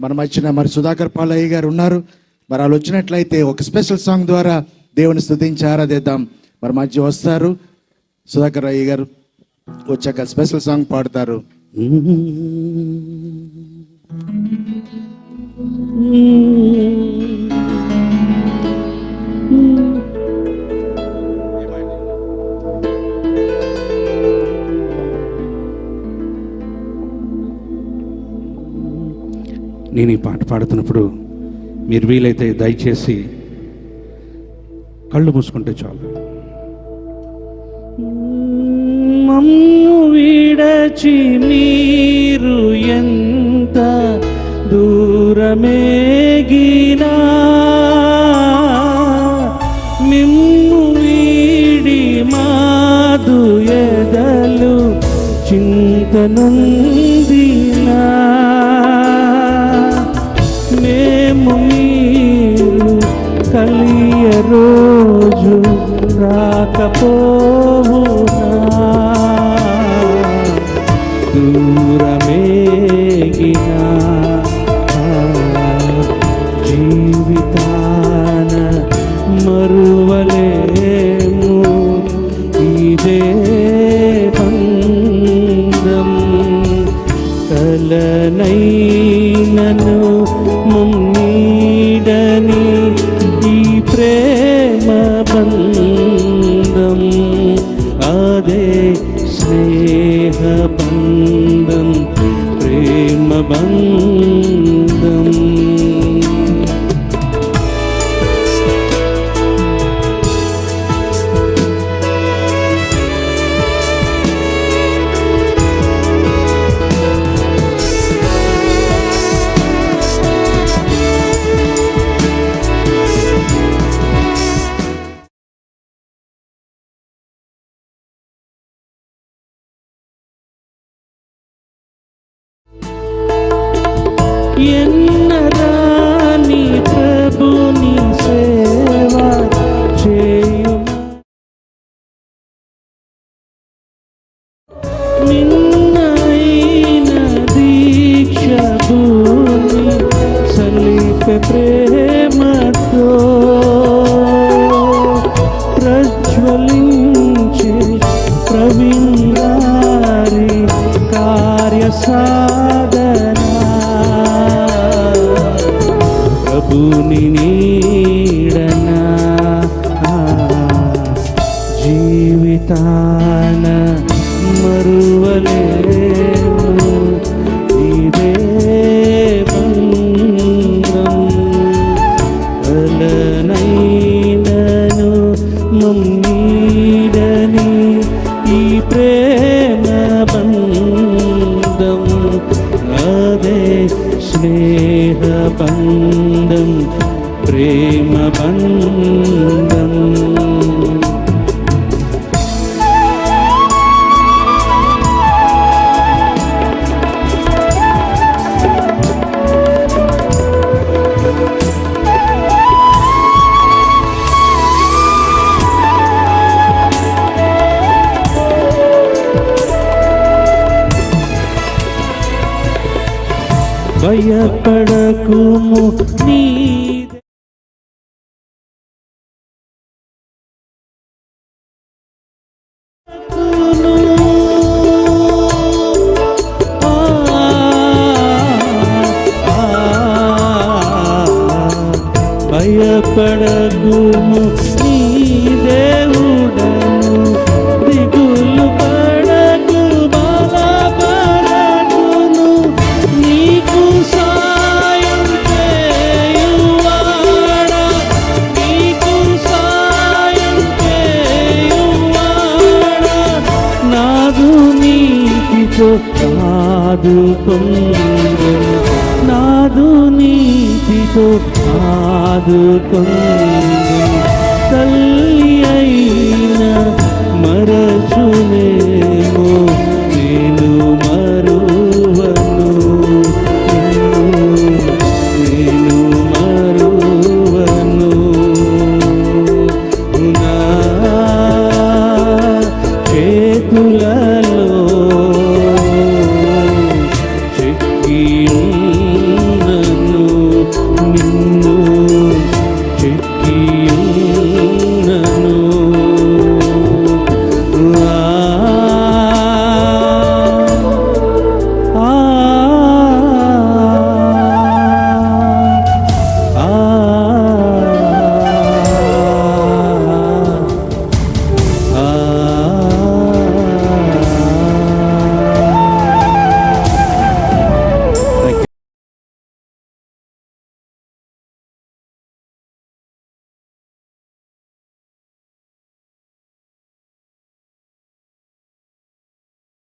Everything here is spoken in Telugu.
మన మధ్యన మరి సుధాకర్ పాలయ్య గారు ఉన్నారు. మరి వాళ్ళు వచ్చినట్లయితే ఒక స్పెషల్ సాంగ్ ద్వారా దేవుని స్థుతించి ఆరాధిద్దాం. మరి మధ్య వస్తారు. సుధాకర్ అయ్య గారు వచ్చాక స్పెషల్ సాంగ్ పాడతారు. నేను ఈ పాట పాడుతున్నప్పుడు మీరు వీలైతే దయచేసి కళ్ళు మూసుకుంటే చాలు. మమ్ము విడచి మీరు ఎంత దూరమేగినా మిమ్ము వీడి మాదు ఎదలు చింతనుందినా. পো ప్రేమతో ప్రజ్వలించి ప్రవీణారి కార్య ప్రభుని സ്നേഹപങ്ക భయపడకుము నీ భయపడకుము నీ నీతితో ఆదుకొందు నాదు నీతితో ఆదుకొందు നീയുണ്ടെന്നു നിന്നെ